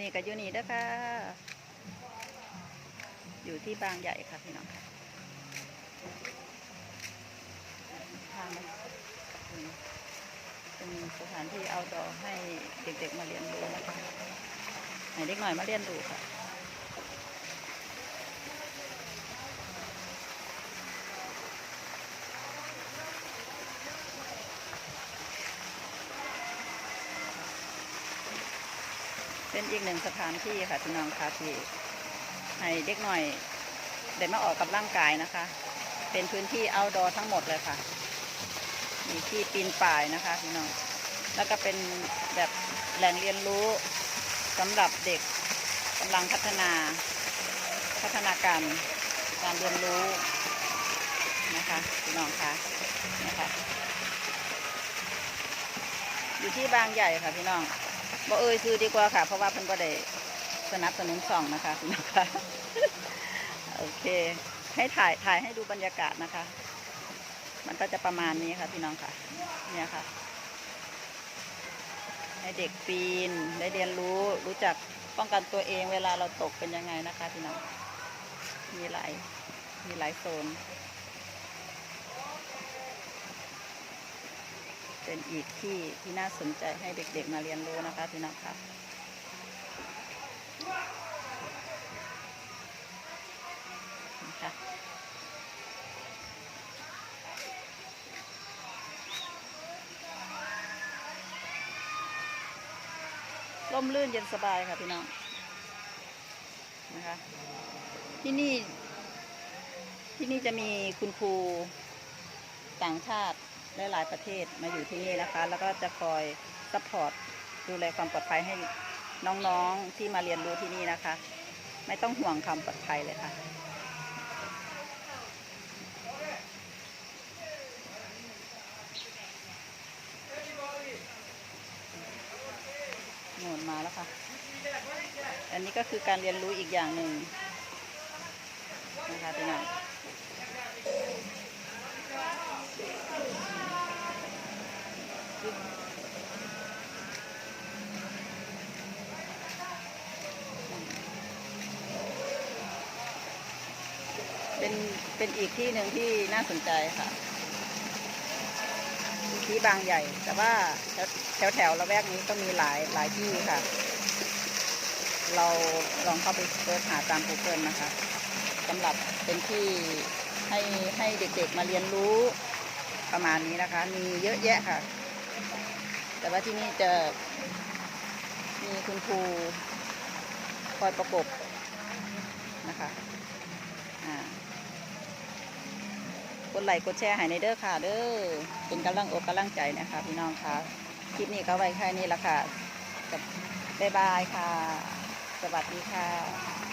นี้ก็อยู่นี่เด้อค่ะอยู่ที่บางใหญ่ค่ะพี่น้องค่ะทางมันเป็นสถานที่เอาดอให้เด็กๆมาเรียนรู้นะคะให้เด็กหน่อยมาเรียนรู้ค่ะ เป็นอีกหนึ่งสถานที่ค่ะพี่น้องค่ะที่ให้เด็กหน่อยได้มาออกกับร่างกายนะคะ เป็นพื้นที่ outdoor ทั้งหมดเลยค่ะ มีที่ปีนป่ายนะคะพี่น้อง แล้วก็เป็นแบบแหล่งเรียนรู้สำหรับเด็กกำลังพัฒนาพัฒนาการการเรียนรู้นะคะพี่น้องคะนะคะ อยู่ที่บางใหญ่ค่ะพี่น้อง บ่เอ่ยซื้อดีกว่าค่ะ เพราะว่าเพิ่นบ่ได้สนับสนุนช่องนะคะพี่น้องค่ะโอเค ให้ถ่ายถ่ายให้ดูบรรยากาศนะคะ มันก็จะประมาณนี้ค่ะพี่น้องค่ะ เนี่ยค่ะ ให้เด็กปีนได้เรียนรู้รู้จักป้องกันตัวเองเวลาเราตกเป็นยังไงนะคะพี่น้อง มีหลายมีหลายโซน เป็นอีกที่ที่น่าสนใจให้เด็กๆมาเรียนรู้นะคะพี่น้องค่ะร่มรื่นเย็นสบายค่ะพี่น้องนะคะที่นี่ที่นี่จะมีคุณครูต่างชาติ หลายๆประเทศมาอยู่ที่นี่นะคะ แล้วก็จะคอยซัพพอร์ตดูแลความปลอดภัยให้น้องๆที่มาเรียนรู้ที่นี่นะคะ ไม่ต้องห่วงความปลอดภัยเลยค่ะโหนนมาแล้วค่ะ อันนี้ก็คือการเรียนรู้อีกอย่างหนึ่งนะคะพี่น้อง เป็นเป็นอีกที่หนึ่งที่น่าสนใจค่ะ ที่บางใหญ่ แต่ว่าแถวแถวแถวละแวกนี้ก็มีหลายหลายที่ค่ะ เราลองเข้าไปเสิร์ชหาตาม Google นะคะสำหรับเป็นที่ให้ให้เด็กๆมาเรียนรู้ประมาณนี้นะคะ มีเยอะแยะค่ะ แต่ว่าที่นี่จะมีคุณครูคอยประกบนะคะอ่า กดไลค์กดแชร์ให้ในเด้อค่ะ เด้อเป็นกำลังอกกำลังใจนะคะพี่น้องค่ะคลิปนี้ก็ไว้แค่นี้ละค่ะบ๊ายบายค่ะ สวัสดีค่ะ